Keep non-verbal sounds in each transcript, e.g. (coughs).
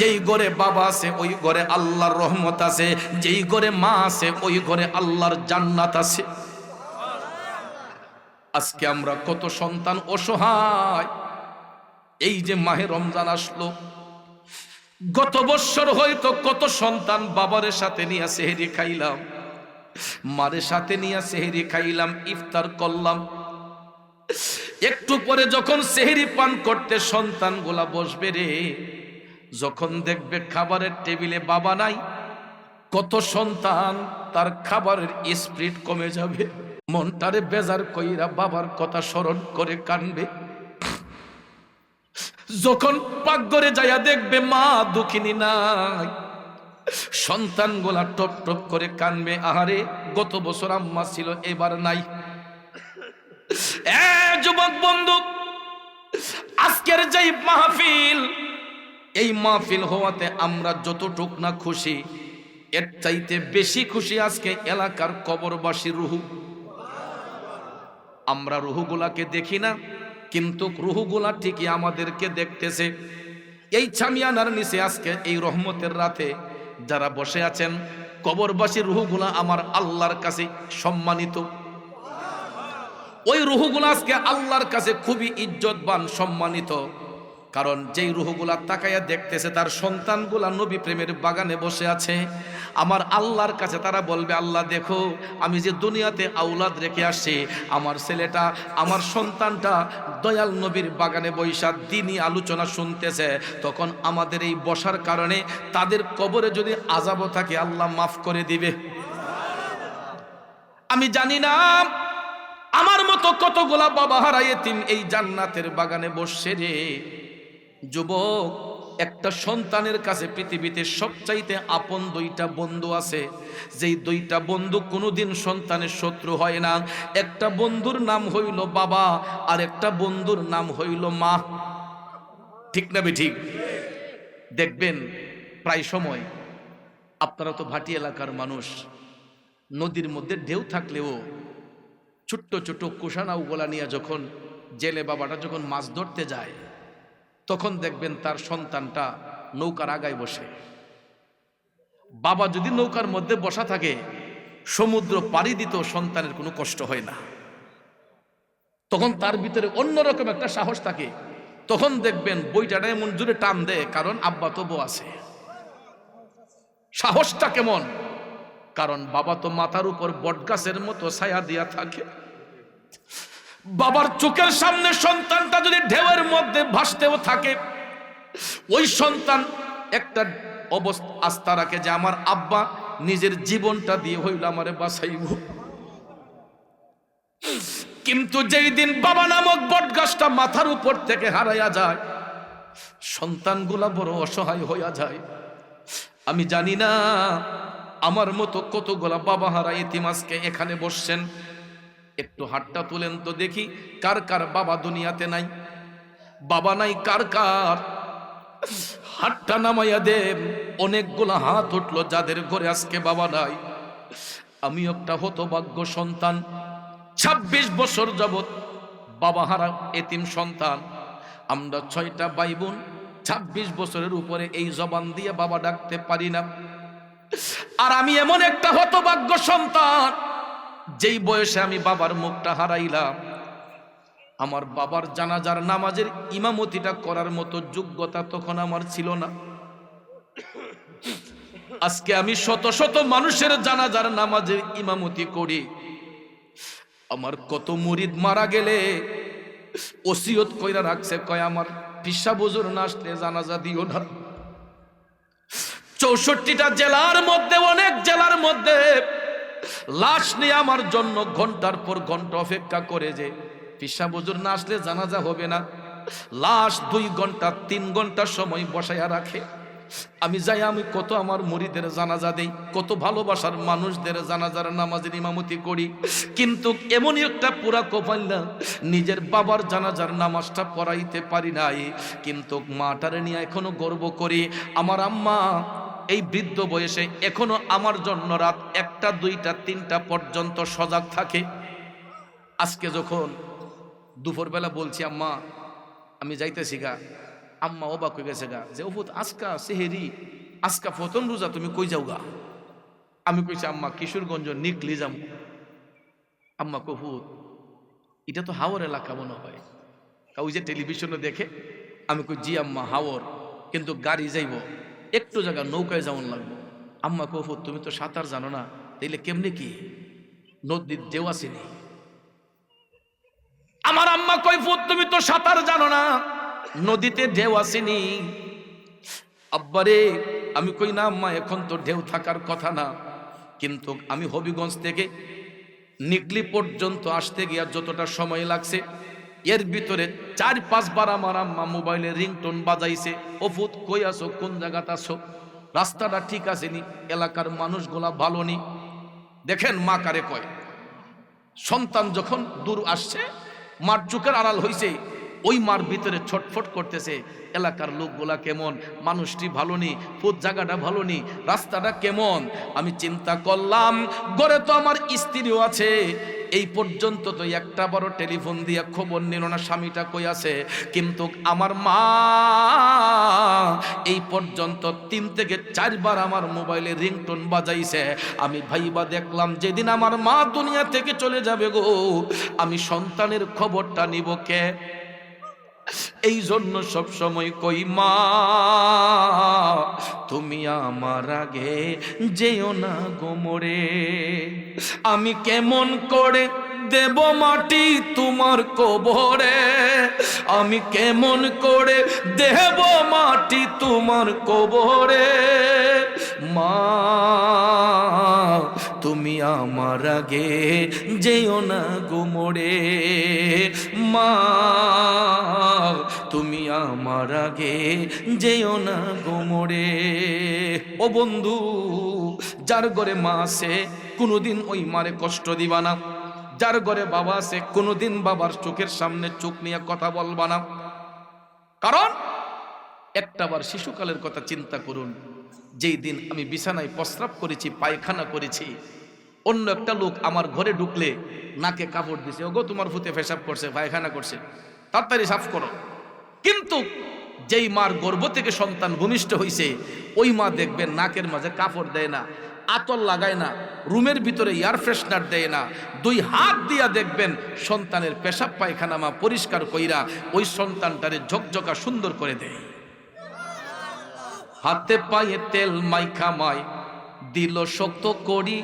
যেই ঘরে বাবা আছে, ওই ঘরে আল্লাহর রহমত আছে, যেই ঘরে মা আছে, ওই ঘরে আল্লাহর জান্নাত আছে। আজকে আমরা কত সন্তান অসহায়। এই যে মাহে রমজান আসলো, গত বৎসর হয়তো কত সন্তান বাবারের সাথে নিয়ে সেহেরি খাইলাম মারের সাথে নিয়ে সেহেরি খাইলাম, ইফতার করলাম। একটু পরে যখন সেহেরি পান করতে সন্তানগুলা বসবে রে, যখন দেখবে খাবারের টেবিলে বাবা নাই, কত সন্তান, তার খাবারের স্পিড কমে যাবে। মনটারে বেজার কইরা বাবার কথা স্মরণ করে কানবে। যখন পাকঘরে যাইয়া দেখবে মা দুঃখিনী নাই, সন্তানগুলা টপ টপ করে কানবে, আহারে, গত বছর আম্মা ছিল, এবার নাই। যুবক বন্ধু, আজকের যেই মাহফিল, এই মাহফিল হওয়াতে আমরা যতটুক না খুশি, এর চাইতে বেশি খুশি আজকে এলাকার কবরবাসী রুহু। আমরা রুহুগুলাকে দেখি না, কিন্তু রুহুগুলা ঠিকই আমাদেরকে দেখতেছে। এই ছামিয়ানার নিচে আজকে এই রহমতের রাতে যারা বসে আছেন কবরবাসী রুহুগুলা আমার আল্লাহর কাছে সম্মানিত। ওই রুহুগুলা আজকে আল্লাহর কাছে খুবই ইজ্জতবান, সম্মানিত। কারণ যেই রুহুগুলা তাকাইয়া দেখতেছে, তার সন্তানগুলা নবী প্রেমের বাগানে বসে আছে। আমার আল্লাহর কাছে তারা বলবে, আল্লাহ, দেখো, আমি যে দুনিয়াতে আউলাদ রেখে আসছি, আমার ছেলেটা, আমার সন্তানটা দয়াল নবীর বাগানে বৈশা দিনই আলোচনা শুনতেছে। তখন আমাদের এই বসার কারণে তাদের কবরে যদি আজাবও থাকে, আল্লাহ মাফ করে দিবে। আমি জানি না আমার মতো কত কতগুলা বাবা হারাইয়ে তিন এই জান্নাতের বাগানে বসছে রে? যুবক, একটা সন্তানের কাছে পৃথিবীতে সবচাইতে আপন দুইটা বন্ধু আছে। যেই দুইটা বন্ধু কোনোদিন সন্তানের শত্রু হয় না। একটা বন্ধুর নাম হইল বাবা, আর একটা বন্ধুর নাম হইল মা। ঠিক না বে ঠিক? দেখবেন, প্রায় সময় আপনারা তো ভাটি এলাকার মানুষ, নদীর মধ্যে ঢেউ থাকলেও ছোট্ট ছোট্ট কুষানাও গোলা নিয়ে যখন জেলে বাবাটা যখন মাছ ধরতে যায়, তখন দেখবেন তার সন্তানটা নৌকার আগায় বসে। বাবা যদি নৌকার মধ্যে বসা থাকে, সমুদ্র পাড়ি দিতেও সন্তানের কোনো কষ্ট হয় না। তখন তার ভিতরে অন্যরকম একটা সাহস থাকে। তখন দেখবেন বইটাটা এমন জুড়ে টান দেয়, কারণ আব্বা তবু আছে। সাহসটা কেমন? কারণ বাবা তো মাথার উপর বটগাছের মতো ছায়া দিয়া থাকে। বাবার চোখের সামনে সন্তানটা যদি ঢেউয়ের মধ্যে ভাসতেও থাকে, ওই সন্তান একটা অবস্থা আস্থা রাখে যে আমার আব্বা নিজের জীবনটা দিয়ে হইল আমারে বাঁচাইব। কিন্তু যেই দিন বাবা নামক বটগাছটা মাথার উপর থেকে হারাইয়া যায়, সন্তানগুলা বড় অসহায় হইয়া যায়। আমি জানি না আমার মতো কতগুলা বাবা হারা ইতিমাসকে এখানে বসছেন? একটু হাতটা তুলেন তো দেখি, কার কার বাবা দুনিয়াতে নাই? বাবা নাই, কার কার? হাতটা নামাইয়া দেব অনেকগুলা হাত উঠল যাদের ঘরে আজকে বাবা নাই। আমি একটা হতভাগ্য সন্তান ২৬ বছর যাবত বাবা হারা এতিম সন্তান। আমরা ছয়টা ভাই বোন, ছাব্বিশ বছরের উপরে এই জবান দিয়ে বাবা ডাকতে পারি না। আর আমি এমন একটা হতভাগ্য সন্তান, যেই বয়সে আমি বাবার মুখটা হারাইলাম। আমার বাবার জানাজার নামাজের ইমামতিটা করার মতো যোগ্যতা তখন আমার ছিল না। আজকে আমি শত শত মানুষের জানাজার নামাজের ইমামতি করি। আমার কত মুরিদ মারা গেলে, ওসিয়ত কইরা রাখছে, কয় আমার পিসা বুজুর না আসলে জানাজা দিও না। চৌষট্টিটা জেলার মধ্যে, অনেক জেলার মধ্যে। লাশ নিয়ে আমার জন্য ঘণ্টার পর ঘণ্টা অপেক্ষা করে যে, পিসা বুজুর না আসলে জানাজা হবে না। লাশ দুই ঘণ্টা, তিন ঘণ্টা সময় বসাইয়া রাখে। আমি যাই, আমি কত আমার মুড়িদের জানাজা দেই, কত ভালোবাসার মানুষদের জানাজার নামাজের ইমামতি করি। কিন্তু এমনই একটা পুরা কপাল না, নিজের বাবার জানাজার নামাজটা পড়াইতে পারি নাই। কিন্তু মাটারে নিয়ে এখনও গর্ব করি, আমার আম্মা এই বৃদ্ধ বয়সে এখনও আমার জন্য রাত একটা, দুইটা, তিনটা পর্যন্ত সজাগ থাকে। আজকে যখন দুপুরবেলা বলছি, আম্মা, আমি যাইতেছি গা। আম্মা অবাক হয়ে গেছে গা, যে ওফুত আজকা সেহেরি, আজকা ফতন রোজা, তুমি কই যাও গা? আমি কইছি, আম্মা, কিশোরগঞ্জ নিকলি যাম। আম্মা কফুত এটা তো হাওর এলাকা মনে হয়। ওই যে টেলিভিশনে দেখে, আমি কই, জি আম্মা, হাওর, কিন্তু গাড়ি যাইব। একটু জায়গা নৌকায় যেমন লাগবো। আম্মা কফুত তুমি তো সাঁতার জানো না, তাইলে কেমনে কি? নদীর ঢেউ আসেনি আমার আম্মা কই ফুত, তুমি তো সাঁতার জানো না, নদীতে ঢেউ আসেনি আব্বারে আমি কই না আম্মা, এখন তো ঢেউ থাকার কথা না, কিন্তু আমি হবিগঞ্জ থেকে নিকলি পর্যন্ত আসতে গিয়া যতটা সময় লাগছে এর ভিতরে চার পাঁচবার আমার আম্মা মোবাইলে রিংটোন বাজাইছে ওফুত কই আসো কোন জায়গাতে আছো? রাস্তাটা ঠিক আছে নি, এলাকার মানুষগুলা ভালো নি। দেখেন মা কারে কয়, সন্তান যখন দূর আসছে, মার চোখের আড়াল হইছে, ওই মার ভিতরে ছটফট করতেছে, এলাকার লোকগুলা কেমন? মানুষটি ভালো নি, ফুট জায়গাটা ভালো নি, রাস্তাটা কেমন? আমি চিন্তা করলাম গড়ে তো আমার স্ত্রীও আছে এই পর্যন্ত তো একটা বড় টেলিফোন দিয়ে খবর নিল না, স্বামীটা কই আছে? কিন্তু আমার মা এই পর্যন্ত তিন থেকে চারবার আমার মোবাইলে রিংটোন বাজাইছে। আমি ভাইবা দেখলাম, যেদিন আমার মা দুনিয়া থেকে চলে যাবে গো, আমি সন্তানের খবরটা নিব কে? এই জন্য সব সময় কই, মা, তুমি আমার আগে যেও না গোমরে আমি কেমন করে দেব মাটি তোমার কবরে? আমি কেমন করে দেব মাটি তোমার কবরে? মা, তুমি আমার আগে যেও না গোমরে মা তুমি আমার আগে যেও না গোমরে ও বন্ধু, যার ঘরে মা আছে, কোনোদিন ওই মারে কষ্ট দিবা না। যার ঘরে বাবা আছে, কোনোদিন বাবার চোখের সামনে চোখ নিয়ে কথা বলবা না। কারণ একটাবার শিশুকালের কথা চিন্তা করুন। যেই দিন আমি বিছানায় প্রস্রাব করেছি, পায়খানা করেছি, অন্য একটা লোক আমার ঘরে ঢুকলে নাকে কাপড় দিছে, ওগো, তোমার ফুতে পেশাব করছে, পায়খানা করছে, তাড়াতাড়ি সাফ করো। কিন্তু যেই মার গর্ভ থেকে সন্তান ভূমিষ্ঠ হইছে, ওই মা দেখবেন নাকের মাঝে কাপড় দেয় না, আতর লাগায় না, রুমের ভিতরে এয়ার ফ্রেশনার দেয় না, দুই হাত দিয়া দেখবেন সন্তানের পেশাব পায়খানা মা পরিষ্কার কইরা ওই সন্তানটারে ঝকঝকা সুন্দর করে দেয়। হাতে পায়ে তেল মাইখা মাই দিল শক্ত করি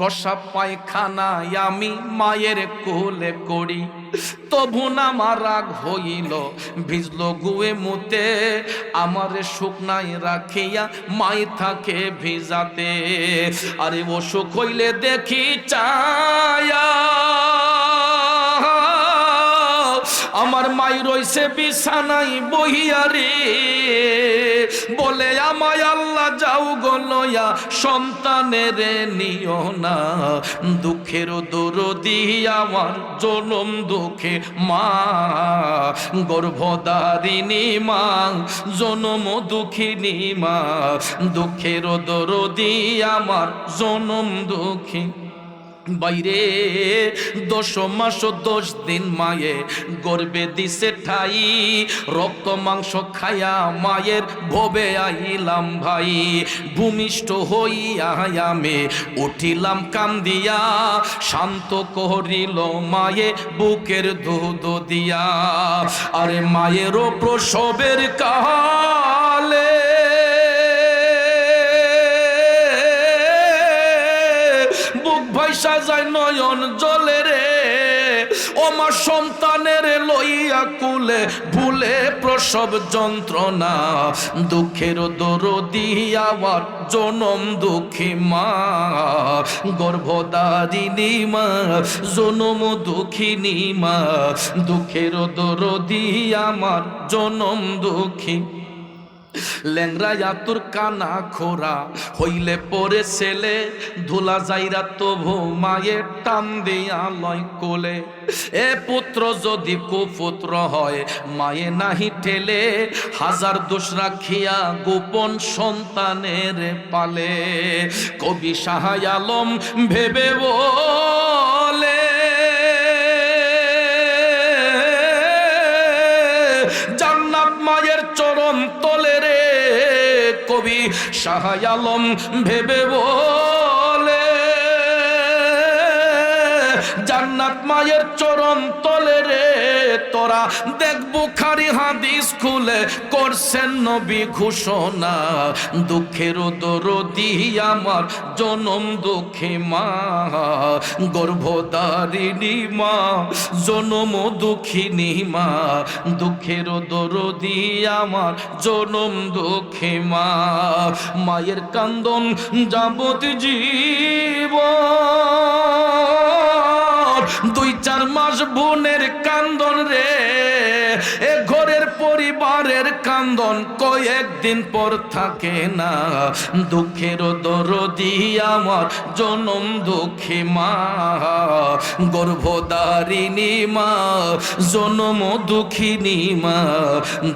প্রসাব পায়খানায় আমি মায়ের কোলে করি। তবু আমার রাগ হইল, ভিজল গুয়ে মুতে। আমার শুকনায় রাখিয়া মাই থাকে ভিজাতে। আরে অসুখ সুখ হইলে দেখি চায়া আমার মাই রইছে বিছানাই বহিয়া রে। বলে, আমায় আল্লাহ যাও গলয়া সন্তানের নিও না। দুঃখের দূর দরদি আমার জনম দুঃখে মা। গর্ভদারিণী মা জনম দুঃখিনী মা। দুঃখের দরদি আমার জনম দুঃখী বাইরে। দশ মাস দশ দিন মায়ে গর্বে দিছে ঠাই। রক্ত, মাংস খায়া মায়ের ভবে আইলাম ভাই। ভূমিষ্ঠ হইয়া আমি উঠিলাম কান্দিয়া। শান্ত করিল মায়ে বুকের দুধ দিয়া। আরে মায়েরও প্রসবের কালে যায় নয়ন জলে রে। ওমার সন্তানের লইয়া কুলে ভুলে প্রসব যন্ত্রণা। দুঃখের দরদি আবার জনম দুঃখী মা। গর্ভদারিণী মা, জনম দুঃখিনী মা। দুঃখের দরদি আমার জনম দুঃখী ল্যাংরা তোর কানা খোরা, হইলে পরে ছেলে, ধুলা যাইরা তবু মায়ের টান দিয়া লয় কোলে। এ পুত্র যদি কুপুত্র হয়, মায়ে নাহি ঠেলে, হাজার দোষ রাখিয়া গোপন সন্তানের পালে। কবি সাহায় আলম ভেবে বলে কবি শাহ আলম ভেবে বলে। জান্নাত মায়ের চরণ তলে রে তোরা। দেখ বুখারি হাদিস খুলে করছেন নবী ঘোষণা। দুঃখের দরদি আমার, জনম দুঃখে মা। গর্ভদারিণী মা, জনম দুঃখিনী মা। দুঃখের দরদি আমার, জনম দুঃখে মা। মায়ের কান্দন যাবত জীবন। দুই চার মাস বোনের কান্দন রে। এ পরিবারের কান্দন কয়েকদিন পর থাকে না। দুঃখের দরদি আমার, জনম দুঃখী মা। গর্ভদারিণী মা, জনম দুঃখিনী মা।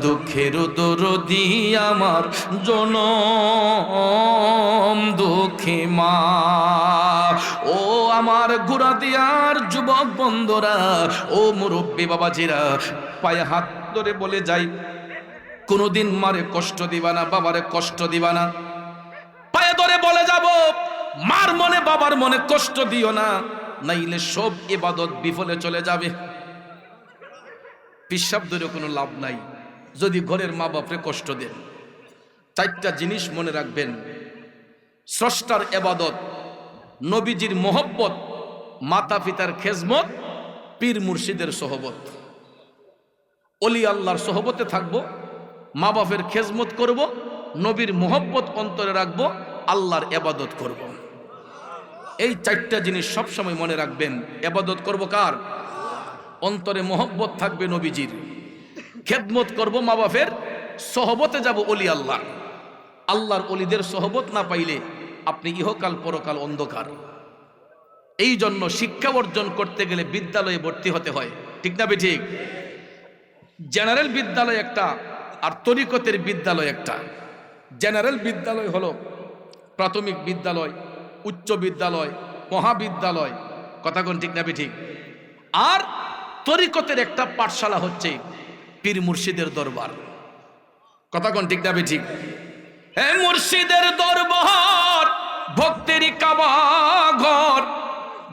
দুঃখের দরদি আমার, জনম দুঃখী মা। ও আমার গুড়া দিয়ার যুবক বন্ধুরা, ও মুরব্বী বাবাজিরা, পায়ে হাত ধরে বলে যাই, কোনোদিন মারে কষ্ট দিবা না, বাবারে কষ্ট দিবা না। পায়ে ধরে বলে যাব, মার মনে, বাবার মনে কষ্ট দিও না, নাইলে সব ইবাদত বিফলে চলে যাবে। পিসাব ধরে কোনো লাভ নাই, যদি ঘরের মা বাপরে কষ্ট দেন। চারটা জিনিস মনে রাখবেন, স্রষ্টার এবাদত নবীজির মোহব্বত মাতা পিতার খেজমত, পীর মুর্শিদের সহবত। অলি আল্লাহর সহবতে থাকব, মা বাপের খেজমত করব, নবীর মোহব্বত অন্তরে রাখব, আল্লাহর এবাদত করব। এই চারটা জিনিস সবসময় মনে রাখবেন। এবাদত করব কার? অন্তরে মোহব্বত থাকবে নবীজির। খেদমত করব মা বাপের, সহবতে যাব অলি আল্লাহ। আল্লাহর অলিদের সহবত না পাইলে আপনি ইহকাল পরকাল অন্ধকার। এই জন্য শিক্ষা অর্জন করতে গেলে বিদ্যালয়ে ভর্তি হতে হয়। ঠিক না বে ঠিক জেনারেল বিদ্যালয় একটা আর তরিকতের বিদ্যালয় একটা। জেনারেল বিদ্যালয় হলো প্রাথমিক বিদ্যালয়, উচ্চ বিদ্যালয়, মহাবিদ্যালয়। কথা কোন ঠিক না ঠিক? আর তরিকতের একটা পাঠশালা হচ্ছে পীর মুর্শিদের দরবার। কথা কোন ঠিক না ঠিক? হে মুর্শিদের দরবার ভক্তেরই কাবাঘর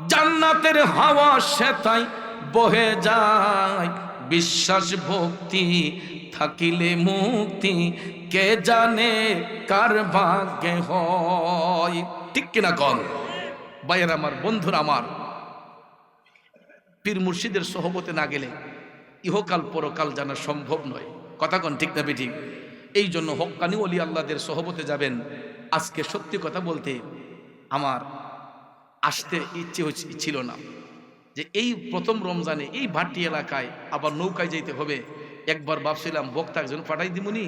জান্নাতের হাওয়া সেতাই বহে যায়। বিশ্বাস ভক্তি থাকিলে মুক্তি, কে জানে কার ভাগ্যে হয়। ঠিক কিনা কন? ভাইয়ের আমার, বন্ধুরা আমার, পীর মুর্শিদের সহবতে না গেলে ইহকাল পরকাল জানা সম্ভব নয়। কথা কন ঠিক না ঠিক এই জন্য হক্কানি অলি আল্লাহদের সহবতে যাবেন। আজকে সত্যি কথা বলতে আমার আসতে ইচ্ছে ছিল না। যে এই প্রথম রমজানে এই ভাটি এলাকায় আবার নৌকায় যাইতে হবে। একবার ভাবছিলাম, বক্তা একজন পাঠাই দিমুনি,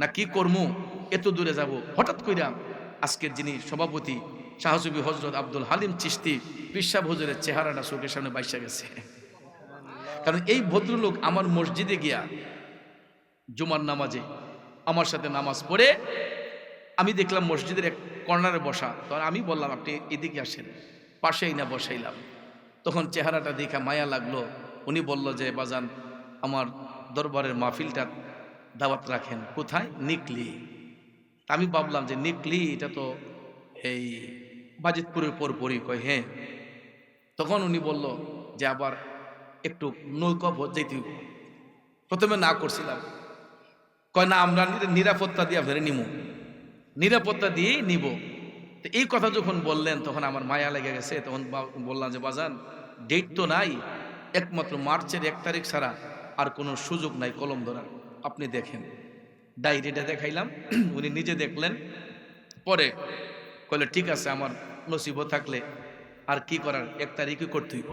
না কি করমু? এত দূরে যাব। হঠাৎ কইরা আজকের যিনি সভাপতি শাহসুবি হজরত আব্দুল হালিম চিস্তি পিসাব হজরের চেহারাটা চোখের সামনে বাইসা গেছে। কারণ এই ভদ্রলোক আমার মসজিদে গিয়া জুমার নামাজে আমার সাথে নামাজ পড়ে, আমি দেখলাম মসজিদের এক কর্নারে বসা। তখন আমি বললাম, আপনি এদিকে আসেন। পাশেই না বসাইলাম। তখন চেহারাটা দেখা মায়া লাগল। উনি বলল যে, বাজান, আমার দরবারের মাহফিলটা দাওয়াত রাখেন। কোথায়? নিকলি। আমি ভাবলাম যে, নিকলি, এটা তো এই বাজিতপুরের পর পরই কয় হ্যাঁ। তখন উনি বলল যে, আবার একটু নৌকা যাইতে হইব। প্রথমে না করছিলাম। কয়, না, আমরা নিরাপত্তা দিয়ে ধরে নিমু। নিরাপত্তা দিয়েই নিব। তো এই কথা যখন বললেন, তখন আমার মায়া লেগে গেছে। তখন বললাম যে, বাজান ডেট তো নাই। একমাত্র মার্চের এক তারিখ ছাড়া আর কোনো সুযোগ নাই, কলম ধরার আপনি দেখেন। ডায়েরিটা দেখাইলাম। (clears throat) উনি নিজে দেখলেন। পরে কলে ঠিক আছে, আমার নসিব থাকলে আর কি করার? এক তারিখই করতে হইব।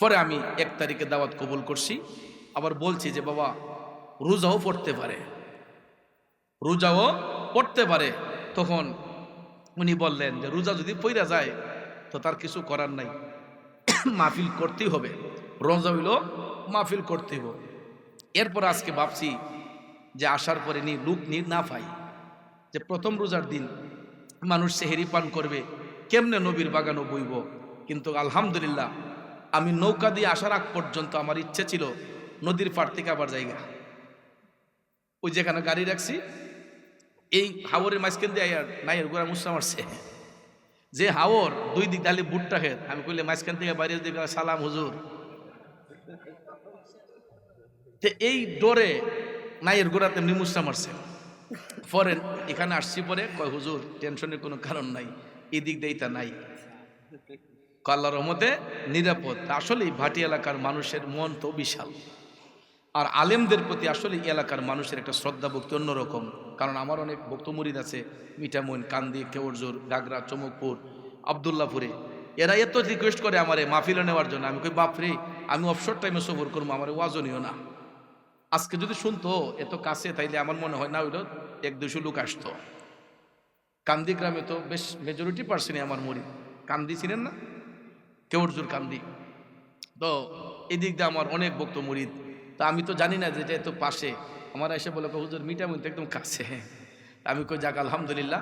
পরে আমি এক তারিখে দাওয়াত কবুল করছি। আবার বলছি যে, বাবা, রোজাও পড়তে পারে। রোজাও পড়তে পারে। তখন উনি বললেন যে, রোজা যদি পইরা যায়, তো তার কিছু করার নাই। (coughs) মাহফিল করতেই হবে। রোজা হইল মাহফিল করতেই হবে। এরপর আজকে ভাবছি যে আসার পরে নি, লুক নি, না পাই। যে প্রথম রোজার দিন মানুষ সেহেরি পান করবে, কেমনে নবীর বাগানও বইব? কিন্তু আলহামদুলিল্লাহ, আমি নৌকা দিয়ে আসার আগ পর্যন্ত আমার ইচ্ছে ছিল নদীর পাড় থেকে আবার জায়গা। ওই যেখানে গাড়ি রাখছি এই হাওরের মাঝখান দিয়ে নাইয়ের গোড়া মুসা মারছে। যে হাওর, দুই দিক ডালে বুটটা খেত আমি কইলে মাঝখান থেকে বাইরের দিকে সালাম হুজুর। তে এই ডোরে নাইয়ের গোড়া তেমনি মুসা মারছে। পরে এখানে আসছি পরে কয়, হুজুর, টেনশনের কোনো কারণ নাই। এই দিক দিয়ে তা নাই। কাল্লার রহমতে নিরাপদ। আসলে ভাটি এলাকার মানুষের মন তো বিশাল। আর আলেমদের প্রতি আসলে এলাকার মানুষের একটা শ্রদ্ধা ভক্তি অন্যরকম। কারণ আমার অনেক ভক্ত মুরিদ আছে, মিঠামইন, কান্দি কেওরজোর গাগরা চমকপুর আবদুল্লাপুরে এরা এত রিকোয়েস্ট করে আমারে মাহফিলে নেওয়ার জন্য। আমি কই, বাপরে, আমি অবসর টাইমে সফর করব, আমার ওয়াজনীয় না। আজকে যদি শুনতো, এত কাছে, তাইলে আমার মনে হয় না হইল এক দুশো লোক আসতো। কান্দি গ্রামে তো বেশ মেজরিটি পার্সেন্টই আমার মরি কান্দি ছিলেন না? কেউরজুর কান্দি। তো এদিক দিয়ে আমার অনেক বক্ত মুরিদ। তা আমি তো জানি না যে এটা এত পাশে। আমার এসে বলে, হুজুর মিটামুন তো একদম কাছে। আমি কই, যাক, আলহামদুলিল্লাহ।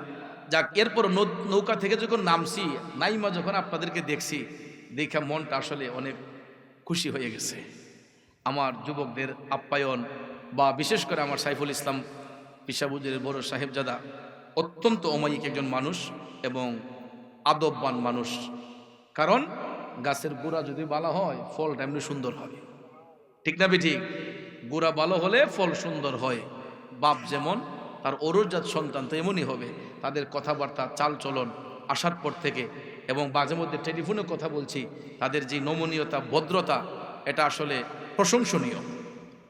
যাক এরপর নৌকা থেকে যখন নামছি, নাইমা যখন আপনাদেরকে দেখছি, দেখা মনটা আসলে অনেক খুশি হয়ে গেছে। আমার যুবকদের আপ্যায়ন বা বিশেষ করে আমার সাইফুল ইসলাম পিসাবুজের বড় সাহেবজাদা অত্যন্ত অমায়িক একজন মানুষ এবং আদববান মানুষ। কারণ গাছের গোড়া যদি বালা হয়, ফলটা এমনি সুন্দর হবে। ঠিক না ঠিক গোড়া ভালো হলে ফল সুন্দর হয়। বাপ যেমন, তার অরুজাত সন্তান তো এমনই হবে। তাদের কথাবার্তা, চালচলন আসার পর থেকে এবং মাঝে মধ্যে টেলিফোনে কথা বলছি, তাদের যে নমনীয়তা, ভদ্রতা, এটা আসলে প্রশংসনীয়।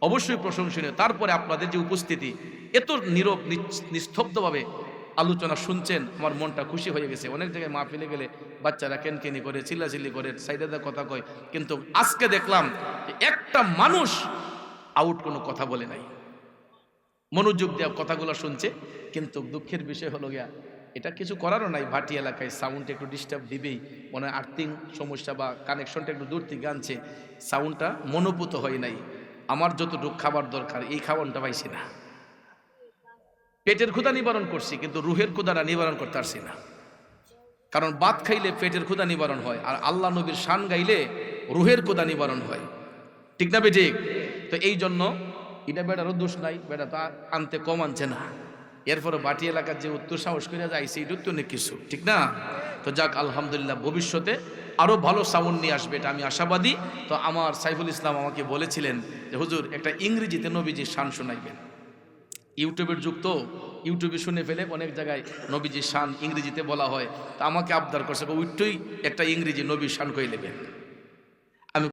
অবশ্যই প্রশংসনীয়। তারপরে আপনাদের যে উপস্থিতি, এত নীরব নিস্তব্ধভাবে আলোচনা শুনছেন, আমার মনটা খুশি হয়ে গেছে। অনেক জায়গায় মা ফেলে গেলে বাচ্চারা কেনকেনি করে, চিল্লাচিল্লি করে সাইডে কথা কয়। কিন্তু আজকে দেখলাম একটা মানুষ আউট কোনো কথা বলে নাই। মনোযোগ দেওয়া কথাগুলো শুনছে, কিন্তু দুঃখের বিষয় হলো গিয়া, এটা কিছু করারও নাই। ভাটি এলাকায় সাউন্ডটা একটু ডিস্টার্ব দিবেই। মনে হয় আর্থিং সমস্যা বা কানেকশনটা একটু দূর থেকে আনছে। সাউন্ডটা মনোভূত হয় নাই। আমার যতটুকু খাবার দরকার, এই খাবারটা পাইছি না। পেটের ক্ষুধা নিবারণ করছি, কিন্তু রুহের ক্ষুধাটা নিবারণ করতে পারছি না। কারণ ভাত খাইলে পেটের ক্ষুধা নিবারণ হয়, আর আল্লাহ নবীর শান গাইলে রুহের ক্ষুধা নিবারণ হয়। ঠিক না ঠিক? তো এই জন্য এটা বেটারও দোষ নাই বেটা তো আনতে কম আনছে না। এরপরে বাটি এলাকার যে উত্তর সাহস করে যায়, সেই তো অনেক কিছু, ঠিক না? তো যাক, আলহামদুলিল্লাহ, ভবিষ্যতে আরও ভালো সাউন্ড নিয়ে আসবে, এটা আমি আশাবাদী। তো আমার সাইফুল ইসলাম আমাকে বলেছিলেন যে, হুজুর, একটা ইংরেজিতে নবীজির শান শোনাইবেন। ইউটিউবের যুগ তো, ইউটিউবে শুনে ফেলে অনেক জায়গায় নবীজি শান ইংরেজিতে বলা হয়। তা আমাকে আবদার করছে উইট্টই একটা ইংরেজি নবী শান কই নেবেন